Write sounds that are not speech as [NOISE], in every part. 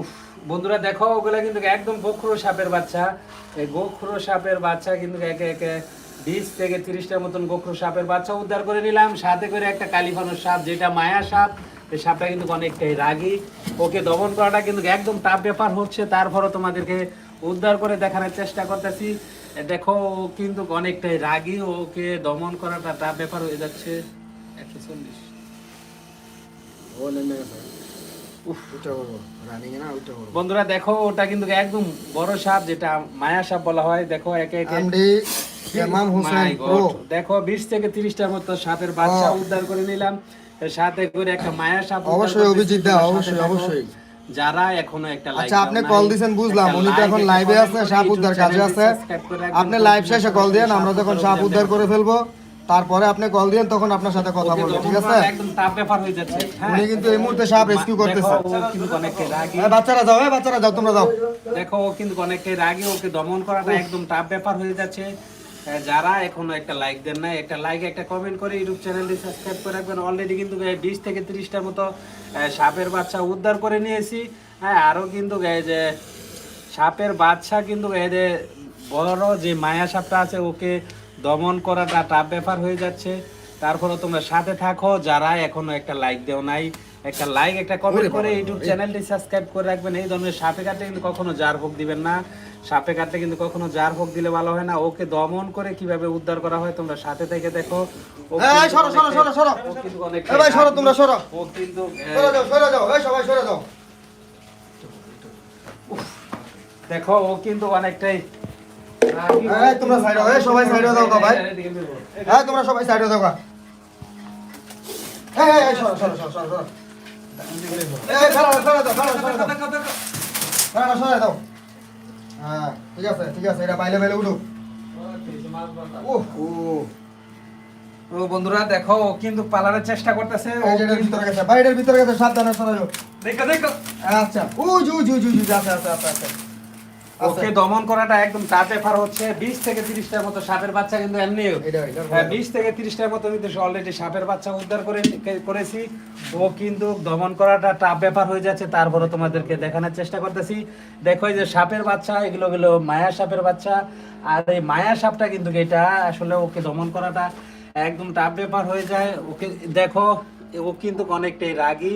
উফ, বন্ধুরা দেখো ওগুলা কিন্তু একদম গোখরো সাপের বাচ্চা। এই গোখরো সাপের বাচ্চা কিন্তু একে একে বিশ থেকে তিরিশটার মতন গোখরো সাপের বাচ্চা উদ্ধার করে নিলাম। সাথে করে একটা কালিফানোর সাপ যেটা মায়া সাপ। এই সাপটা কিন্তু অনেকটাই রাগী। ওকে দমন করাটা কিন্তু একদম টাফ ব্যাপার হচ্ছে। তারপরও তোমাদেরকে উদ্ধার করে দেখানোর চেষ্টা করতেছি। দেখো ও কিন্তু অনেকটাই রাগী। ওকে দমন করাটা টাফ ব্যাপার হয়ে যাচ্ছে। একশো চল্লিশ ও নেমে গেছে উফ ওটা করব রানিং না ওটা করব বন্ধুরা দেখো ওটা কিন্তু একদম বড় সাপ যেটা মায়া সাপ বলা হয়। দেখো একে একে দেখো বিশ থেকে তিরিশটার মতো সাপের বাচ্চা উদ্ধার করে নিলাম। সাথে করে একটা মায়া সাপ অবশ্যই অভিজিৎ দা, অবশ্যই, অবশ্যই। যারা এখনও একটা like আচ্ছা আপনি কল দিছেন বুঝলাম। উনি তো এখন লাইভে আছে সাপ উদ্ধার কাজে আছে। আপনি লাইভ শেষে কল দিয়েন আমরা যখন সাপ উদ্ধার করে ফেলব। তারপরে আপনি কল দিয়েন তখন আপনার সাথে কথা বলব ঠিক আছে একদম tough ব্যাপার হয়ে যাচ্ছে হ্যাঁ। উনি কিন্তু এই মুহূর্তে সাপ rescue করতেছে। কিন্তু রাগী। বাচ্চারা যাও এই বাচ্চারা যাও তোমরা যাও দেখো কিন্তু অনেকটাই রাগী ওকে দমন করাটা একদম টাফ ব্যাপার হয়ে যাচ্ছে যারা এখনও একটা লাইক দেন না একটা লাইক একটা কমেন্ট করে ইউটিউব চ্যানেলটি সাবস্ক্রাইব করে রাখবেন অলরেডি কিন্তু বিশ থেকে তিরিশটার মতো সাপের বাচ্চা উদ্ধার করে নিয়েছি হ্যাঁ আরও কিন্তু যে সাপের বাচ্চা কিন্তু এই যে বড় যে মায়া সাপটা আছে ওকে দমন করাটা টাফ ব্যাপার হয়ে যাচ্ছে। তারপরে তোমরা সাথে থাকো যারা এখনও একটা লাইক দেও নাই একটা লাইক একটা কমেন্ট করে ইউটিউব চ্যানেলটি সাবস্ক্রাইব করে রাখবেন। এই ধরনের সাপে কাটে কিন্তু কখনো জার হোক দিবেন না। সাপে কাটলে কিন্তু কখনো জার হোক দিলে ভালো হয় না। ওকে দমন করে কীভাবে উদ্ধার করা হয় তোমরা সাথে থেকে দেখো। দেখো ও কিন্তু অনেকটাই রাগী। তোমরা side হও, সবাই side হয়ে দাও ভাই। হ্যাঁ তোমরা সবাই সাইডে যাও গা। এই এই, এই সরো সরো সরো সরো সরো। এই সরো সরো দাও সরো সরো দাও সরো সরো দাও হ্যাঁ ঠিক আছে ঠিক আছে এটা বাইলে বাইলে উঠো উহ। ও ও বন্ধুরা দেখো কিন্তু পালানোর চেষ্টা করতেছে। ও ভিতরে গেছে বাইরের ভিতরে গেছে সাবধানে দেখো আচ্ছা ও জু জু জু জু আচ্ছা আচ্ছা আচ্ছা আচ্ছা। ওকে দমন করাটা একদম টাফ ব্যাপার হচ্ছে। বিশ থেকে তিরিশটার মতো সাপের বাচ্চা কিন্তু এমনি। হ্যাঁ বিশ থেকে তিরিশটার মতো কিন্তু অলরেডি সাপের বাচ্চা উদ্ধার করে করেছি। ও কিন্তু দমন করাটা টাফ ব্যাপার হয়ে যাচ্ছে। তারপরে তোমাদেরকে দেখানোর চেষ্টা করতেছি। দেখো এই যে সাপের বাচ্চা এগুলো গুলো মায়া সাপের বাচ্চা। আর এই মায়া সাপটা কিন্তু এটা আসলে ওকে দমন করাটা একদম টাফ ব্যাপার হয়ে যায়। ওকে দেখো ও কিন্তু অনেকটাই রাগী।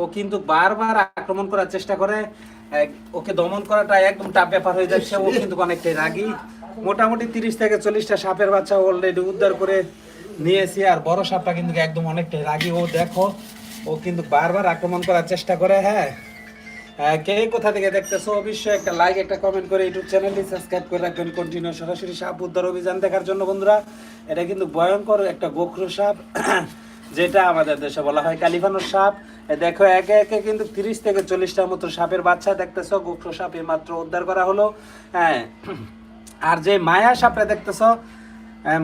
ও কিন্তু বারবার আক্রমণ করার চেষ্টা করে। ওকে দমন করাটা একদম টাফ ব্যাপার হয়ে যাচ্ছে ও [LAUGHS] কিন্তু অনেকটাই রাগী। মোটামুটি তিরিশ থেকে চল্লিশটা সাপের বাচ্চা অলরেডি উদ্ধার করে নিয়েছি আর বড় সাপটা কিন্তু একদম অনেকটাই রাগী। ও দেখো ও কিন্তু বারবার আক্রমণ করার চেষ্টা করে হ্যাঁ? কে কোথা থেকে দেখতেছো? অবশ্যই একটা লাইক একটা কমেন্ট করে ইউটিউব চ্যানেলটি সাবস্ক্রাইব করে রাখবেন। কন্টিনিউ সরাসরি সাপ উদ্ধার অভিযান দেখার জন্য বন্ধুরা। এটা কিন্তু ভয়ঙ্কর একটা গোখরো সাপ [CLEARS THROAT] যেটা আমাদের দেশে বলা হয় কালিফানোর সাপ। দেখো, একে একে কিন্তু তিরিশ থেকে চল্লিশটার মতো সাপের বাচ্চা দেখতেছো গোখরো সাপ মাত্র উদ্ধার করা হলো। হ্যাঁ আর যে মায়া সাপটা দেখতেছো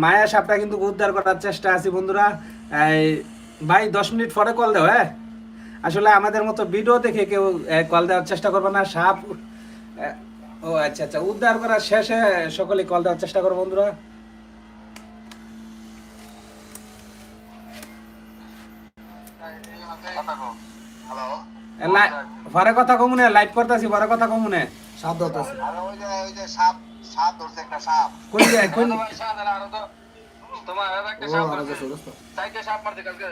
মায়া সাপটা কিন্তু উদ্ধার করার চেষ্টা আছি বন্ধুরা। ভাই, দশ মিনিট পরে কল দেও হ্যাঁ? আসলে আমাদের মতো ভিডিও দেখে কেউ কল দেওয়ার চেষ্টা করবে না। সাপ ও আচ্ছা আচ্ছা উদ্ধার করার শেষে সকলে কল দেওয়ার চেষ্টা করো বন্ধুরা। পরে কথা কমুনে লাইভ করতেছি পরে কথা কমুনে সাপ দাও আরে ওই যে ওই যে সাপ সাপ ধরছে একটা সাপ। কোন জায়গায় কোন তোমার সাপ ধরে আরও তো। তোমার আরও একটা সাপ আর মারছে গেছে দোস্ত। চারটে সাপ মারছে কালকে।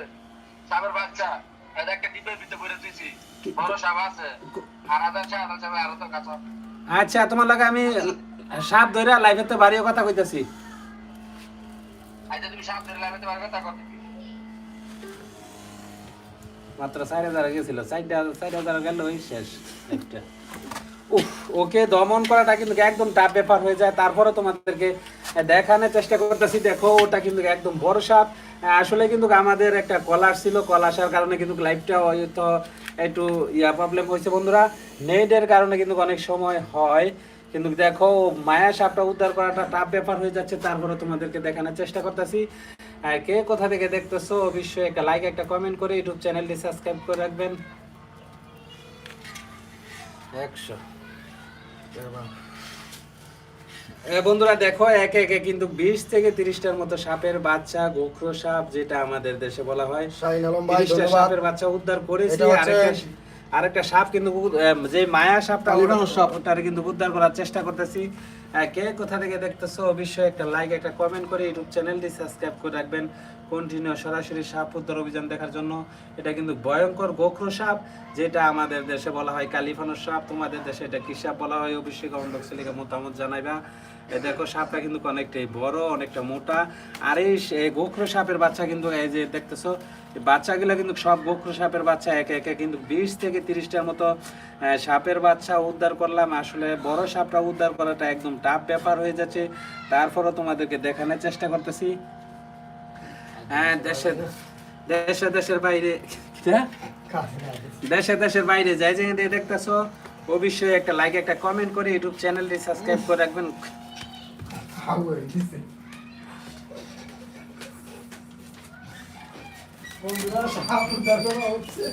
সাপের বাচ্চা। এটা একটা ডিপের ভিতরে করে দিয়েছি বড় সাপ আছে। আর আধা সাপ আছে আরও তো কাছে আচ্ছা তোমার লাগে আমি সাপ ধরে লাইভে তো বাড়িও কথা কইতাছি। আচ্ছা তুমি সাপ ধরে পারবে তা করতে মাত্র চার হাজার গেছিল, চারটা, চার হাজার গেল ওই শেষ উফ, ওকে দমন করাটা কিন্তু একদম টাফ ব্যাপার হয়ে যায়। তারপরে তোমাদেরকে দেখানোর চেষ্টা করতেছি, দেখো, ওটা কিন্তু একদম বড় সাপ আসলে কিন্তু আমাদের একটা কল আসছিল কল আসার কারণে কিন্তু লাইভটা হয়তো একটু ইয়া প্রবলেম হয়েছে বন্ধুরা। নেটের কারণে কিন্তু অনেক সময় হয়। কিন্তু দেখো মায়া সাপটা উদ্ধার করাটা টাফ ব্যাপার হয়ে যাচ্ছে তারপরে তোমাদেরকে দেখানোর চেষ্টা করতেছি। কে কোথা থেকে দেখতেছো অবশ্যই একটা লাইক একটা কমেন্ট করে ইউটিউব চ্যানেলটি সাবস্ক্রাইব করে রাখবেন। একশো। বন্ধুরা দেখো একে একে কিন্তু বিশ থেকে তিরিশটার মতো সাপের বাচ্চা গোখরো সাপ যেটা আমাদের দেশে বলা হয়। তিরিশটা সাপের বাচ্চা উদ্ধার করেছি এটা আরেকটা সাপ কিন্তু যে মায়া সাপটা। ওটারে কিন্তু উদ্ধার করার চেষ্টা করতেছি। কে কোথা থেকে দেখতেছো? অবশ্যই একটা লাইক একটা কমেন্ট করে ইউটিউব চ্যানেলটি সাবস্ক্রাইব করে রাখবেন। কন্টিনিউ সরাসরি সাপ উদ্ধার অভিযান দেখার জন্য। এটা কিন্তু ভয়ঙ্কর গোখরো সাপ যেটা আমাদের দেশে বলা হয় কালিফানোর সাপ। তোমাদের দেশে এটা কি সাপ বলা হয়? অবশ্যই কমেন্ট বক্সে লিখে মতামত জানাইবা। দেখো, সাপটা কিন্তু অনেকটাই বড়, অনেকটা মোটা। আর এই গোখরো সাপের বাচ্চা কিন্তু এই যে দেখতেছো বাচ্চাগুলো কিন্তু সব গোখরো সাপের বাচ্চা, একে একে কিন্তু বিশ থেকে তিরিশটার মতো সাপের বাচ্চা উদ্ধার করলাম। আসলে বড় সাপটা উদ্ধার করাটা একদম টাফ ব্যাপার হয়ে যাচ্ছে। তারপরও তোমাদেরকে দেখানোর চেষ্টা করতেছি। হ্যাঁ দেশে দেশে, দেশের বাইরে? দেশে, দেশের বাইরে যাই যে দেখতেছো। অবশ্যই একটা লাইক একটা কমেন্ট করে ইউটিউব চ্যানেলটি সাবস্ক্রাইব করে রাখবেন। বন্ধুরা সাপ উদ্ধার করা হচ্ছে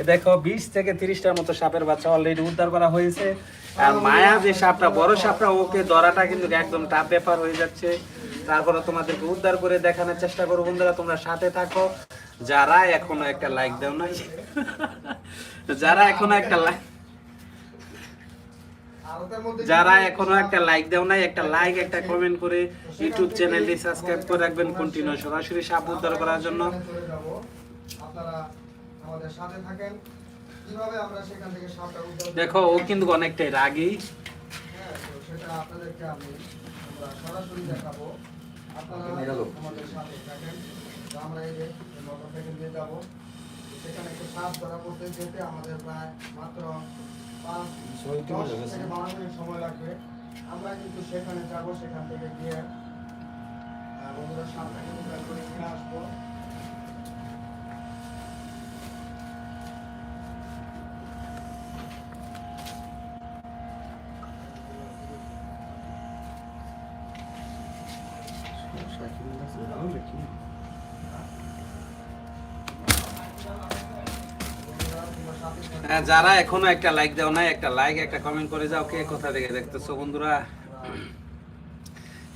এ দেখো বিশ থেকে তিরিশটার মতো সাপের বাচ্চা অলরেডি উদ্ধার করা হয়েছে। আর মায়া যে সাপটা বড় সাপটা ওকে ধরাটা কিন্তু একদম টাফ ব্যাপার হয়ে যাচ্ছে। তারপরে তোমাদেরকে উদ্ধার করে দেখানোর চেষ্টা করো বন্ধুরা তোমরা সাথে থাকো। যারা এখনও একটা লাইক দাও নাই যারা এখনও একটা লাইক যারা এখনও একটা লাইক দাও নাই, একটা লাইক একটা কমেন্ট করে ইউটিউব চ্যানেলটি সাবস্ক্রাইব করে রাখবেন কন্টিনিউ সরাসরি সাপ উদ্ধার করার জন্য? দেখো, ও কিন্তু অনেকটাই রাগী আমরা এই যে মোটরসাইকেল দিয়ে যাব সেখানে একটু সাপ ধরা করতে যেতে আমাদের প্রায় মাত্র সময় লাগবে। আমরা কিন্তু সেখানে যাব সেখান থেকে গিয়ে আহ, বন্ধুরা সাপটাকে উদ্ধার করে নিয়ে আসব বন্ধুরা, তোমরা সাথে থাকো। হ্যাঁ, যারা এখনও একটা লাইক দাও নাই, একটা লাইক একটা কমেন্ট করে যাও, কে কোথা থেকে দেখতেছো বন্ধুরা?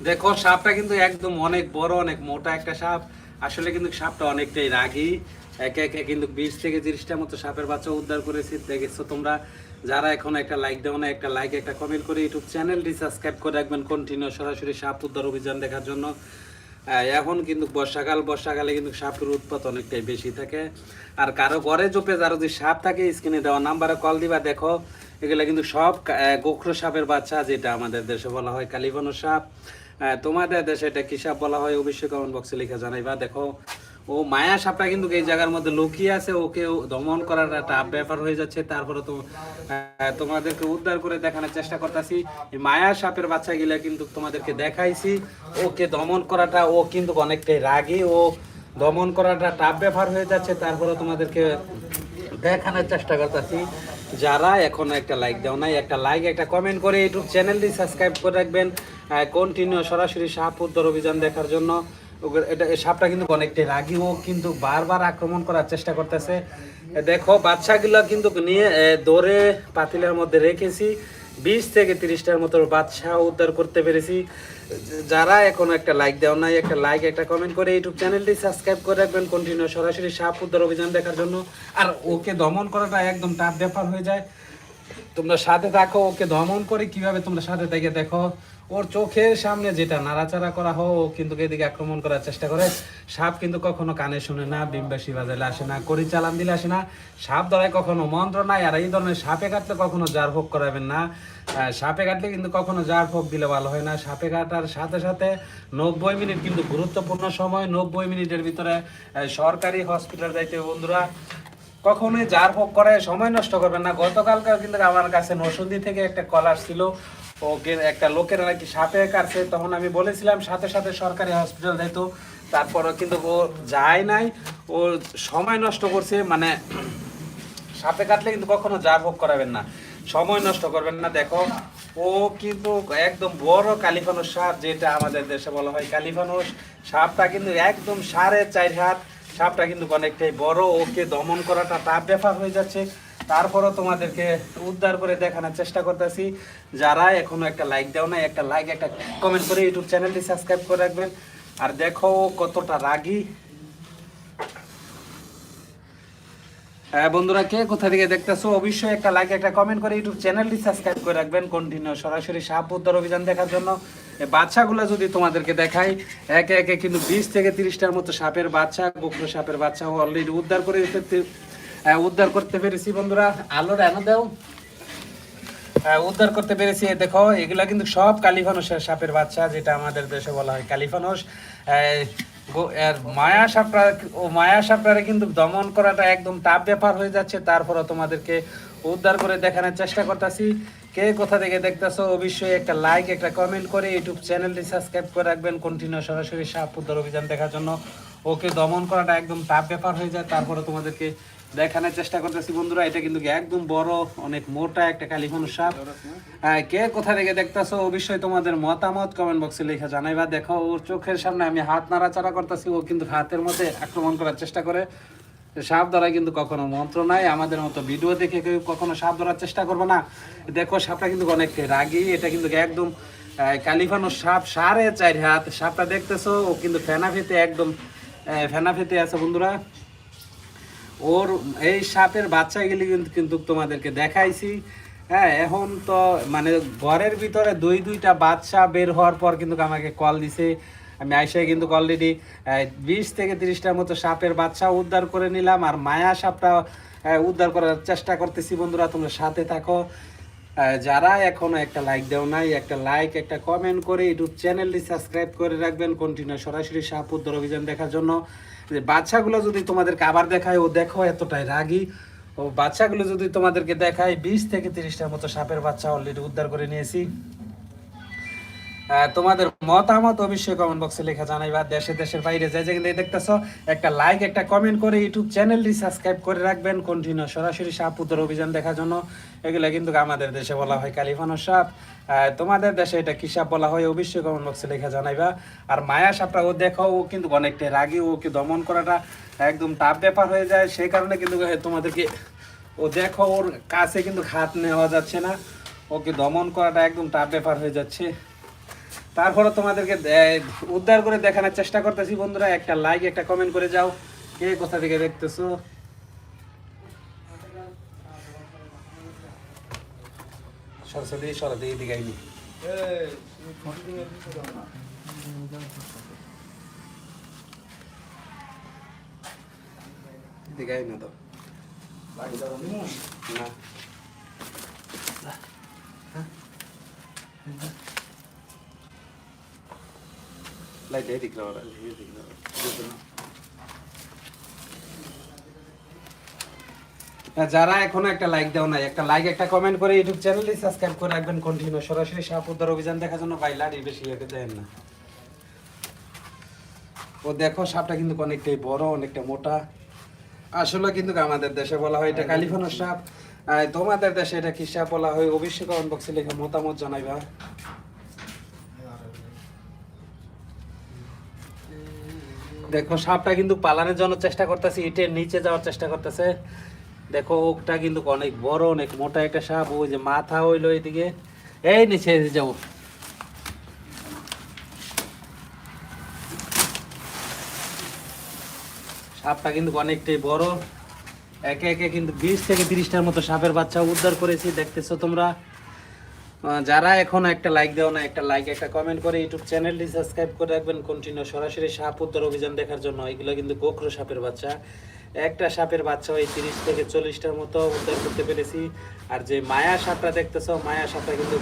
দেখো, সাপটা কিন্তু একদম অনেক বড়, অনেক মোটা একটা সাপ। আসলে কিন্তু সাপটা অনেকটাই রাগী। একে একে কিন্তু বিশ থেকে তিরিশটা মতো সাপের বাচ্চা উদ্ধার করেছি। দেখেছ তোমরা? যারা এখন একটা লাইক দাও না একটা লাইক একটা কমেন্ট করে ইউটিউব চ্যানেলটি সাবস্ক্রাইব করে রাখবেন। কন্টিনিউ সরাসরি সাপ উদ্ধার অভিযান দেখার জন্য। এখন কিন্তু বর্ষাকাল, বর্ষাকালে কিন্তু সাপের উৎপাত অনেকটাই বেশি থাকে। আর কারও ঘরে চোপে যারা যদি সাপ থাকে, স্ক্রিনে দেওয়া নাম্বারে কল দিবা, দেখো। এগুলো কিন্তু সব গোখরো সাপের বাচ্চা, যেটা আমাদের দেশে বলা হয় কালীবন সাপ। তোমাদের দেশে এটা কি সাপ বলা হয়, অবশ্যই কমেন্ট বক্সে লিখে জানাইবা, দেখো। ও মায়া সাপটা কিন্তু এই জায়গার মধ্যে লুকিয়ে আছে, ওকে দমন করার একটা ব্যাপার হয়ে যাচ্ছে। তারপরে তো তোমাদেরকে উদ্ধার করে দেখানোর চেষ্টা করতেছি। মায়া সাপের বাচ্চা গিলা কিন্তু তোমাদেরকে দেখাইছি। ওকে দমন করাটা, ও কিন্তু অনেকটাই রাগী। ও দমন করাটা টাফ ব্যাপার হয়ে যাচ্ছে। তারপরে তোমাদেরকে দেখানোর চেষ্টা করতেছি। যারা এখনও একটা লাইক দাও নাই, একটা লাইক একটা কমেন্ট করে ইউটিউব চ্যানেলটি সাবস্ক্রাইব করে রাখবেন। কন্টিনিউ সরাসরি উদ্ধার অভিযান দেখার জন্য। এটা সাপটা কিন্তু অনেকটাই রাগী, ও কিন্তু বারবার আক্রমণ করার চেষ্টা করতেছে। দেখো, বাচ্চাগুলো কিন্তু নিয়ে দৌড়ে পাতিলের মধ্যে রেখেছি। বিশ থেকে তিরিশটার মতো বাচ্চা উদ্ধার করতে পেরেছি। যারা এখনও একটা লাইক দেওয়া নাই, একটা লাইক একটা কমেন্ট করে ইউটিউব চ্যানেলটি সাবস্ক্রাইব করে রাখবেন। কন্টিনিউ সরাসরি সাপ উদ্ধার অভিযান দেখার জন্য। আর ওকে দমন করাটা একদম টাফ ব্যাপার হয়ে যায়। তোমরা সাথে থাকো, ওকে দমন করে কীভাবে তোমরা সাথে থেকে দেখো। ওর চোখের সামনে যেটা নাড়াচাড়া করা ও কিন্তু এদিকে আক্রমণ করার চেষ্টা করে, সাপ কিন্তু কখনো কানে শুনে না, বিম্বাসী বাজালে আসে না, করি চালান দিলে আসে না। সাপ ধরায় কখনো মন্ত্র নাই, আর এই ধরনের সাপে কাটলে কখনো জার ভোগ করাবেন না। সাপে কাটলে কিন্তু কখনো জার ভোগ দিলে ভালো হয় না। সাপে কাটার সাথে সাথে নব্বই মিনিট কিন্তু গুরুত্বপূর্ণ সময়, নব্বই মিনিটের ভিতরে সরকারি হসপিটাল যাইতে বন্ধুরা। কখনোই জার ভোগ করে সময় নষ্ট করবেন না। গতকালকে কিন্তু আমার কাছে নসুন্দি থেকে একটা কল আসছিল। ওকে একটা লোকের নাকি সাপে কাটছে, তখন আমি বলেছিলাম, সাথে সাথে সরকারি হসপিটাল যাইতো। তারপরও কিন্তু ও যায় নাই, ও সময় নষ্ট করছে মানে সাপে কাটলে কিন্তু কখনো জার ভোগ করাবেন না। সময় নষ্ট করবেন না, দেখো, ও কিন্তু একদম বড় কালিফানুস সাপ, যেটা আমাদের দেশে বলা হয় কালিফানুস সাপটা কিন্তু একদম সাড়ে চার হাত, সাপটা কিন্তু অনেকটাই বড়, ওকে দমন করাটা টাফ ব্যাপার হয়ে যাচ্ছে। তারপরও তোমাদেরকে উদ্ধার করে দেখানোর চেষ্টা করতেছি। যারা এখনও একটা লাইক দাও না একটা লাইক একটা কমেন্ট করে ইউটিউব চ্যানেলটি সাবস্ক্রাইব করে রাখবেন। আর দেখো কতটা রাগী। হ্যাঁ বন্ধুরা, কে কোথা থেকে দেখতেছো, অবশ্যই একটা লাইক একটা কমেন্ট করে ইউটিউব চ্যানেলটি সাবস্ক্রাইব করে রাখবেন। কন্টিনিউ সরাসরি সাপ উদ্ধার অভিযান দেখার জন্য। বাচ্চাগুলো যদি তোমাদেরকে দেখাই, একে একে কিন্তু বিশ থেকে তিরিশটার মতো সাপের বাচ্চা, গোখরো সাপের বাচ্চা অলরেডি উদ্ধার করে উদ্ধার করতে পেরেছি বন্ধুরা। আলোর এনে দাও। উদ্ধার করতে পেরেছি। দেখো, এগুলা কিন্তু সব কালিফানসের সাপের বাচ্চা, যেটা আমাদের দেশে বলা হয় কালিফানস। মায়া সাপটা ও মায়া সাপটারে কিন্তু দমন করাটা একদম টাফ ব্যাপার হয়ে যাচ্ছে। তারপরে তোমাদেরকে উদ্ধার করে দেখানোর চেষ্টা করতেছি। কে কোথা থেকে দেখতেছো, অবশ্যই একটা লাইক একটা কমেন্ট করে ইউটিউব চ্যানেলটি সাবস্ক্রাইব করে রাখবেন। কন্টিনিউ সরাসরি সাপ উদ্ধার অভিযান দেখার জন্য। ওকে দমন করাটা একদম তাপ ব্যাপার হয়ে যায়। তারপরে তোমাদেরকে দেখানোর চেষ্টা করতেছি বন্ধুরা এটা কিন্তু একদম বড় অনেক মোটা একটা কালিফানুর সাপ। হ্যাঁ, কে কোথা থেকে দেখতেছো? অবশ্যই তোমাদের মতামত কমেন্ট বক্সে লেখা জানাইবা। দেখো ওর চোখের সামনে আমি হাত নাড়াচাড়া করতেছি ও কিন্তু হাতের মধ্যে আক্রমণ করার চেষ্টা করে। সাপ ধরা কিন্তু কখনো মন্ত্র নাই। আমাদের মতো ভিডিও দেখে কেউ কখনো সাপ ধরার চেষ্টা করবে না। দেখো সাপটা কিন্তু অনেক রাগী। এটা কিন্তু একদম আহ, কালিফানোর সাপ সাড়ে চার হাত। সাপটা দেখতেছো ও কিন্তু ফেনা ফেতে একদম ফেনা ফেতে আছে বন্ধুরা। ওর এই সাপের বাচ্চাগুলি কিন্তু কিন্তু তোমাদেরকে দেখাইছি। হ্যাঁ এখন তো মানে ঘরের ভিতরে দুই দুইটা বাচ্চা বের হওয়ার পর কিন্তু আমাকে কল দিছে। আমি আইসে কিন্তু অলরেডি বিশ থেকে তিরিশটার মতো সাপের বাচ্চা উদ্ধার করে নিলাম আর মায়া সাপটা উদ্ধার করার চেষ্টা করতেছি বন্ধুরা, তোমরা সাথে থাকো। যারা এখনও একটা লাইক দেও নাই, একটা লাইক একটা কমেন্ট করে ইউটিউব চ্যানেলটি সাবস্ক্রাইব করে রাখবেন। কন্টিনিউ সরাসরি সাপ উদ্ধার অভিযান দেখার জন্য। যে বাচ্চাগুলো যদি তোমাদেরকে আবার দেখায়, ও দেখো এতটাই রাগি। ও বাচ্চাগুলো যদি তোমাদেরকে দেখায়, বিশ থেকে তিরিশটার মতো সাপের বাচ্চা অলরেডি উদ্ধার করে নিয়েছি। তোমাদের মতামত অবশ্যই কমেন্ট বক্সে লেখা জানাইবা। দেশে, দেশের বাইরে যে যেখানে দেখতেছো, একটা লাইক একটা কমেন্ট করে ইউটিউব চ্যানেলটি সাবস্ক্রাইব করে রাখবেন। কন্টিনিউ সরাসরি সাপ উত্তর অভিযান দেখার জন্য। এগুলো কিন্তু আমাদের দেশে বলা হয় কালিফানো সাপ। তোমাদের দেশে এটা কি সাপ বলা হয় অবশ্যই কমেন্ট বক্সে লেখা জানাইবা। আর মায়া সাপটা ও দেখো ও কিন্তু অনেকটা রাগী ওকে দমন করাটা একদম টাফ ব্যাপার হয়ে যায়। সেই কারণে কিন্তু তোমাদেরকে ও দেখো, ওর কাছে কিন্তু হাত নেওয়া যাচ্ছে না। ওকে দমন করাটা একদম টাফ ব্যাপার হয়ে যাচ্ছে। তারপরে তোমাদেরকে উদ্ধার করে দেখানোর চেষ্টা করতেছি, বন্ধুরা। একটা লাইক একটা কমেন্ট করে যাও। কে কোথা থেকে দেখতেছো? সরস্বতী সরস্বতী আইনি। এদিকে না তো। না। লাও হ্যাঁ, যারা এখনও একটা লাইক দাও নাই একটা লাইক একটা কমেন্ট করে ইউটিউব চ্যানেলটি সাবস্ক্রাইব করে রাখবেন কন্টিনিউ সরাসরি সাপ উদ্ধার অভিযান দেখার জন্য ভাই লাড়ি বেশি একে দেন না। ও দেখো সাপটা কিন্তু অনেকটাই বড় অনেকটা মোটা। আসলে কিন্তু আমাদের দেশে বলা হয় এটা কালিফানোর সাপ। তোমাদের দেশে এটা কি সাপ বলা হয়? অবশ্যই কমেন্ট বক্সে লেখা মতামত জানাইবা। দেখো, সাপটা কিন্তু পালানোর জন্য চেষ্টা করতেছে, ইটের নিচে যাওয়ার চেষ্টা করতেছে। দেখো ওটা কিন্তু অনেক বড়, অনেক মোটা একটা সাপ, ওই যে মাথা হইল এদিকে। এই নিচে যাব সাপটা কিন্তু অনেকটাই বড়। একে একে কিন্তু বিশ থেকে তিরিশটার মতো সাপের বাচ্চা উদ্ধার করেছি, দেখতেছো তোমরা? যারা এখন একটা লাইক দেও না, একটা লাইক একটা কমেন্ট করে ইউটিউব চ্যানেলটি সাবস্ক্রাইব করে রাখবেন। কন্টিনিউ সরাসরি সাপ উদ্ধার অভিযান দেখার জন্য। এগুলো কিন্তু গোখরো সাপের বাচ্চা। একটা সাপের বাচ্চা ওই তিরিশ থেকে চল্লিশটার মতো উদ্ধার করতে পেরেছি। আর যে মায়া সাপটা দেখতেছো, মায়া সাপটা কিন্তু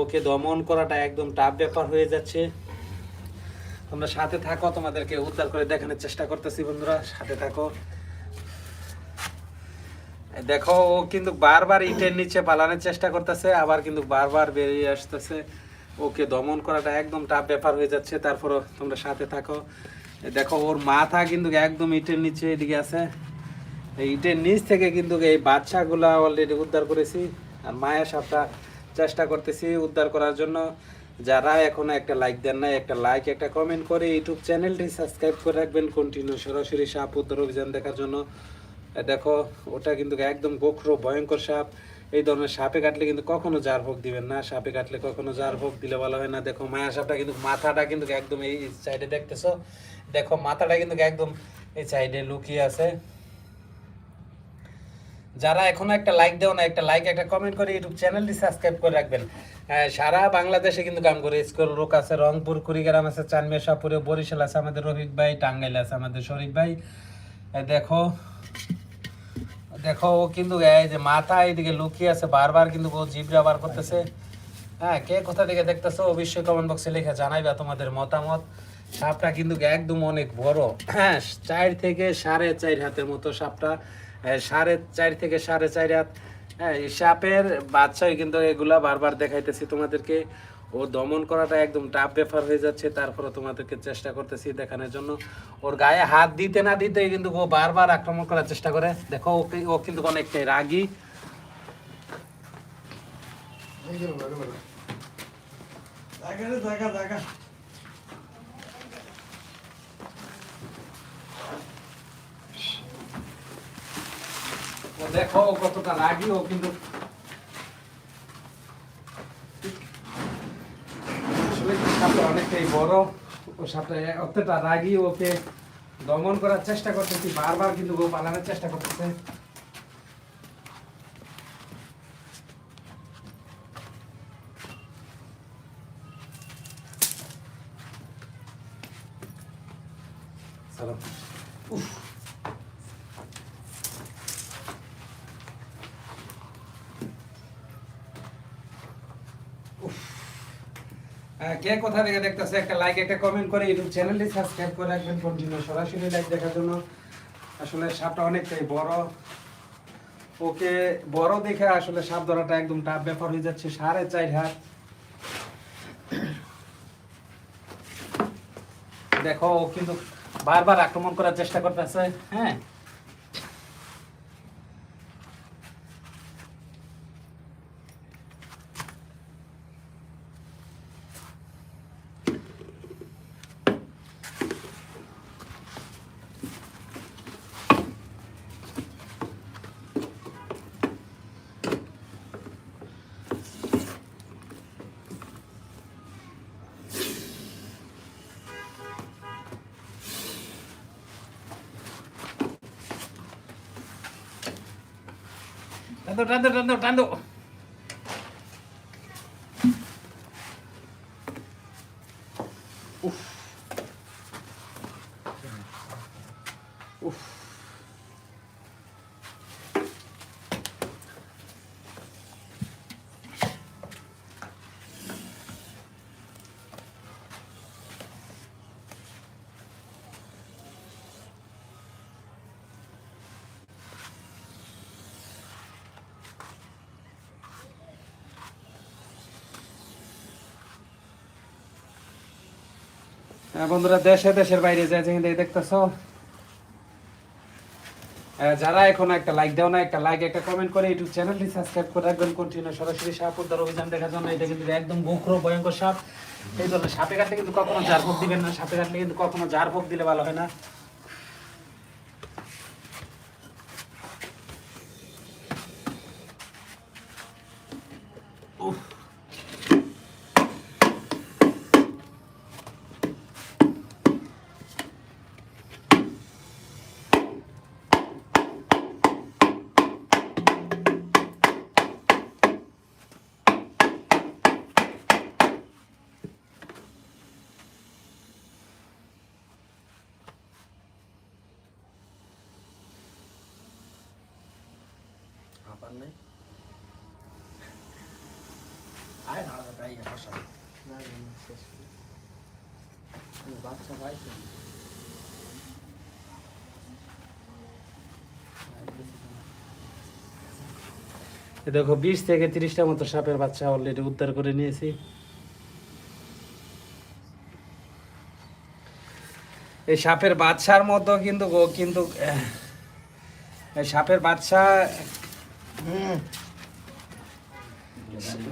ওকে দমন করাটা একদম টাফ ব্যাপার হয়ে যাচ্ছে। তোমরা সাথে থাকো, তোমাদেরকে উদ্ধার করে দেখানোর চেষ্টা করতেছি বন্ধুরা। সাথে থাকো। দেখো, ও কিন্তু বারবার ইটের নিচে পালানোর চেষ্টা করতেছে, আবার কিন্তু বারবার বেরিয়ে আসতেছে। ওকে দমন করাটা একদম টাফ ব্যাপার হয়ে যাচ্ছে, তারপরও তোমরা সাথে থাকো। দেখো, ওর মাথা কিন্তু একদম ইটের নিচে এদিকে আছে। ইটের নিচ থেকে কিন্তু এই বাচ্চাগুলা অলরেডি উদ্ধার করেছি, আর মায়ের সাপটা চেষ্টা করতেছি উদ্ধার করার জন্য। যারা এখনও একটা লাইক দেন না একটা লাইক একটা কমেন্ট করে ইউটিউব চ্যানেলটি সাবস্ক্রাইব করে রাখবেন। কন্টিনিউ সরাসরি সাপ উদ্ধার অভিযান দেখার জন্য। দেখো, ওটা কিন্তু একদম গোখরো ভয়ঙ্কর সাপ। এই ধরনের সাপে কাটলে কিন্তু কখনো জার ভোগ দিবেন না। সাপে কাটলে কখনো জার ভোগ দিলে ভালো হয় না। দেখো, মায়া সাপটা কিন্তু মাথাটা কিন্তু একদম এই সাইডে দেখতেছো। দেখো, মাথাটা কিন্তু একদম এই সাইডে লুকিয়ে আছে। যারা এখনও একটা লাইক দেও না, একটা লাইক একটা কমেন্ট করে ইউটিউব চ্যানেলটি সাবস্ক্রাইব করে রাখবেন। সারা বাংলাদেশে কিন্তু কাম করে স্কুল লোক আছে, রংপুর, কুড়িগ্রাম আছে, চানমিয়া, শাহপুরে, বরিশাল আছে আমাদের রফিক ভাই, টাঙ্গাইল আছে আমাদের শরীফ ভাই। দেখো দেখো, ও কিন্তু এই যে মাথা এইদিকে লুকিয়ে আছে, বারবার কিন্তু ও জিবরা বার করতেছে। হ্যাঁ কে কোথা থেকে দেখতেছো অবশ্যই কমেন্ট বক্সে লিখে জানাইবা তোমাদের মতামত। সাপটা কিন্তু একদম অনেক বড়। হ্যাঁ চার থেকে সাড়ে চার হাতের মতো সাপটা। সাড়ে চার থেকে সাড়ে চার হাত। হ্যাঁ সাপের বাচ্চাই কিন্তু এগুলা বারবার দেখাইতেছি তোমাদেরকে। ও দমন করাটা একদম টাফ ব্যাপার হয়ে যাচ্ছে তারপরে তোমাদেরকে চেষ্টা করতেছি দেখানোর জন্য। ওর গায়ে হাত দিতে না দিতে কিন্তু ও বারবার আক্রমণ করার চেষ্টা করে। দেখো, ও কিন্তু অনেকটাই রাগী। দেখো কতটা রাগী, ও কিন্তু অনেকটাই বড় ও সাপটা অতটা রাগী ওকে দমন করার চেষ্টা করতেছি বারবার কিন্তু ও পালানোর চেষ্টা করতেছে কে কোথা থেকে দেখতেছে, একটা লাইক একটা কমেন্ট করে ইউটিউব চ্যানেলটি সাবস্ক্রাইব করে রাখবেন কন্টিনিউ সরাসরি লাইক দেখার জন্য। আসলে সাপটা অনেকটাই বড়। ওকে, বড় দেখে আসলে সাপ ধরাটা একদম টাফ ব্যাপার হয়ে যাচ্ছে, সাড়ে চার হাত। দেখো, ও কিন্তু বারবার আক্রমণ করার চেষ্টা করতেছে হ্যাঁ? ટાંદો ટાંદો ટાંદો ટાંદો বন্ধুরা, দেশে দেশের বাইরে যায় যেখান দেখতেছো যারা এখন একটা লাইক দাও না, একটা লাইক একটা কমেন্ট করে ইউটিউব চ্যানেলটি সাবস্ক্রাইব করে রাখবেন। কন্টিনিউ সরাসরি সাপ উদ্ধার অভিযান দেখার জন্য। এটা কিন্তু একদম গোখরো, ভয়ঙ্কর সাপ। এই জন্য সাপে কাটলে কিন্তু কখনো জারভোগ দিবেন না। সাপে কাটলে কিন্তু কখনো জারভোগ দিলে ভালো হয় না। আপার নেই আয় বসা বাচ্চা দেখো, বিশ থেকে তিরিশটা মতো সাপের বাচ্চা অলরেডি উদ্ধার করে নিয়েছি। এই সাপের বাচ্চার মতো কিন্তু কিন্তু সাপের বাচ্চা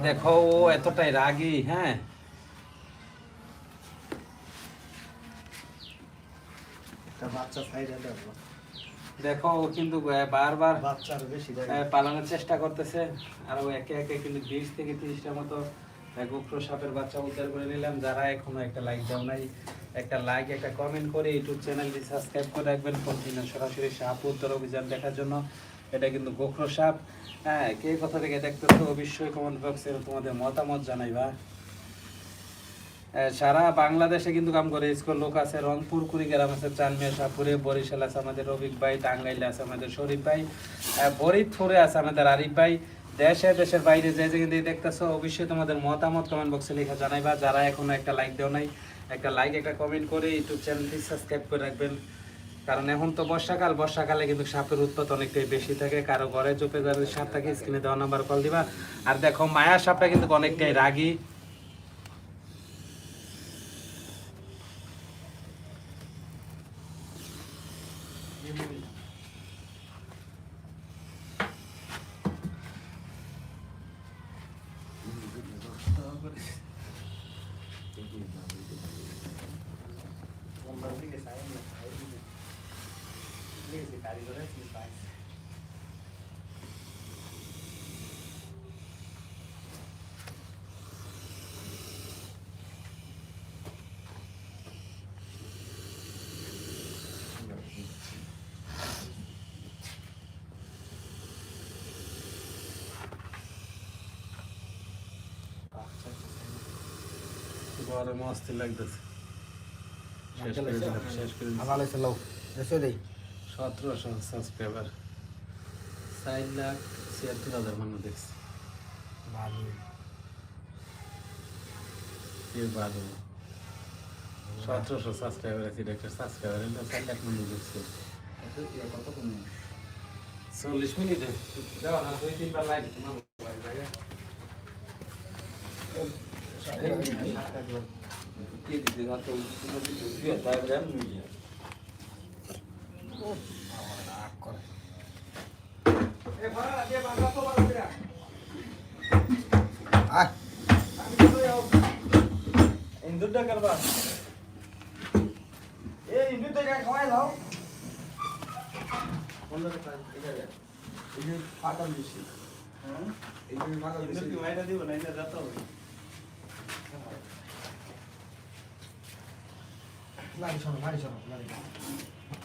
দেখো ও এতটাই রাগী হ্যাঁ? দেখো ও কিন্তু বারবার পালানোর চেষ্টা করতেছে। আর ও একে একে কিন্তু বিশ থেকে তিরিশটা মতো গোপ্র সাপের বাচ্চা উদ্ধার করে নিলাম। যারা এখনও একটা লাইক দাও নাই একটা লাইক একটা কমেন্ট করে ইউটিউব চ্যানেলটি সাবস্ক্রাইব করে রাখবেন। কন্টিনিউ সরাসরি সাপ উদ্ধার অভিযান দেখার জন্য। এটা কিন্তু গোখর সাপ। হ্যাঁ কে কথা থেকে দেখতেছো? অবশ্যই কমেন্ট বক্সে তোমাদের মতামত জানাইবা। সারা বাংলাদেশে কিন্তু কাম করে স্কুল লোক আছে। রংপুর কুড়িগ্রাম আছে চানমিয়া শাহপুরে বরিশাল আছে আমাদের রবিক ভাই টাঙ্গাইলে আছে আমাদের শরীফ ভাই আহ, ফরিদপুরে আছে আমাদের আরিফ ভাই। দেশে দেশের বাইরে যে যে কিন্তু দেখতেছো অবশ্যই তোমাদের মতামত কমেন্ট বক্সে লেখা জানাইবা। যারা এখনও একটা লাইক দেও নাই একটা লাইক একটা কমেন্ট করে ইউটিউব চ্যানেলটি সাবস্ক্রাইব করে রাখবেন। কারণ এখন তো বর্ষাকাল, বর্ষাকালে কিন্তু সাপের উৎপাদ অনেকটাই বেশি থাকে। কারও ঘরে চোপে যাবে সাপ থাকে, স্ক্রিনে দেওয়া নাম্বার কল দিবা। আর দেখো, মায়া সাপটা কিন্তু অনেকটাই রাগী। গরমে অস্থির লাগতেছে। শেষ করে দিলাম, শেষ করে দিলাম। ভালো লোক এসে দেই। সতেরোশো সাবস্ক্রাইবার চার লাখ ছিয়াত্তর হাজার মানুষ দেখছে। ভালো কে ভালো সতেরোশো সাবস্ক্রাইবার আছে একটা সাবস্ক্রাইবার হলে চার লাখ মানুষ দেখছে। কত কমে চল্লিশ মিনিটে। দেওয়া না দুই তিনবার আয় ইন্দুরটা করবা এই ইন্দু থেকে খাওয়াই দাও এই যে পাতাল বেশি এই পাতাল বেশি ইন্দুর কি মাইটা দিব না? এটা যাতে হবে। লাড়ি সরো লাড়ি সরো লাড়ি